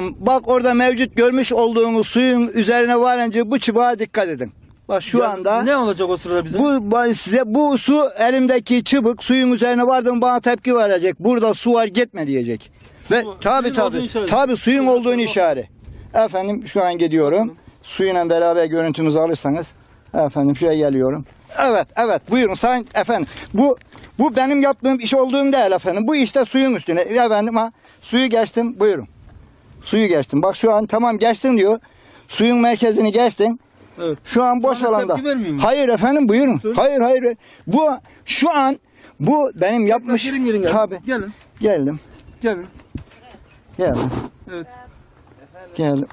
Bak orada mevcut görmüş olduğunuz suyun üzerine varınca bu çıbağa dikkat edin. Bak şu Ya anda ne olacak o sırada bize? bu size bu su elimdeki çıbık suyun üzerine vardı mı bana tepki verecek. Burada su var gitme diyecek. Ve Su- tabi olduğunu tabi işaret. tabi suyun Suyun olduğunu işaret. Efendim şu an gidiyorum. Suyla beraber görüntümüzü alırsanız efendim şuraya geliyorum. Evet evet buyurun sayın efendim. Bu bu benim yaptığım iş olduğum değil efendim. Bu işte suyun üstüne. Efendim ha suyu geçtim buyurun. Suyu geçtim. Bak şu an tamam geçtim diyor. Suyun merkezini geçtim. Evet. Şu an boş alanda. tepki vermiyor mu? Hayır efendim buyurun. Dur. Hayır hayır. Bu şu an bu benim yapmış. Gelin gelin gelin. Tabii. Gelin. Geldim. Gelin. Geldim. Evet. Geldim.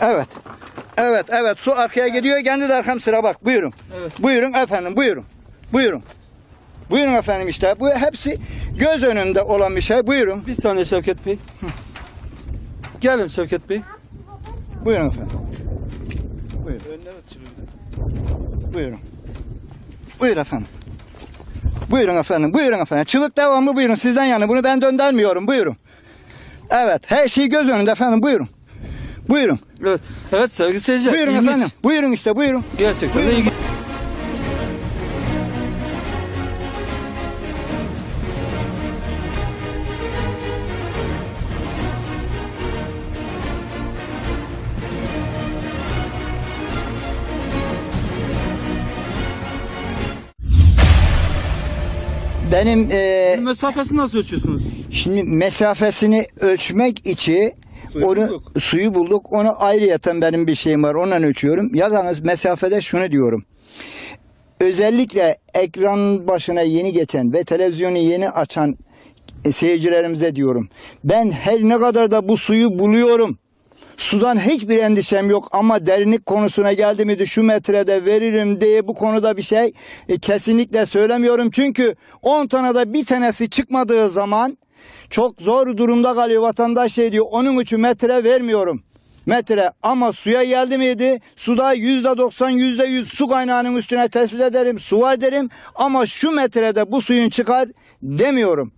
Evet. Evet evet su arkaya gidiyor. Kendi de arkam sıra bak. Buyurun. Evet. Buyurun efendim buyurun. Buyurun. Buyurun efendim işte. Bu hepsi göz önünde olan bir şey. Buyurun. Bir saniye Şevket Bey. Gelin Şevket Bey. Buyurun efendim. Buyurun. Buyurun. Buyur efendim. Buyurun efendim. Buyurun efendim. Çığlık devamlı buyurun. Sizden yana. Bunu ben döndürmüyorum. Buyurun. Evet. Her şey göz önünde efendim. Buyurun. Buyurun. Evet. Evet sevgili seyirciler. Buyurun ilginç. efendim. Buyurun işte buyurun. Gerçekten Buyurun. ilginç. Benim eee Mesafesini nasıl ölçüyorsunuz? şimdi mesafesini ölçmek için Suyu onu bulduk. suyu bulduk. Onu ayrıyeten benim bir şeyim var. Ondan ölçüyorum. Yalnız mesafede şunu diyorum. Özellikle ekran başına yeni geçen ve televizyonu yeni açan e, seyircilerimize diyorum. Ben her ne kadar da bu suyu buluyorum. Sudan hiçbir endişem yok ama derinlik konusuna geldi miydi şu metrede veririm diye bu konuda bir şey e, kesinlikle söylemiyorum. Çünkü 10 tanede bir tanesi çıkmadığı zaman çok zor durumda kalıyor vatandaş şey diyor. Onun için metre vermiyorum. Metre ama suya geldi miydi? Suda yüzde doksan yüzde yüz su kaynağının üstüne tespit ederim. Su var derim ama şu metrede bu suyun çıkar demiyorum.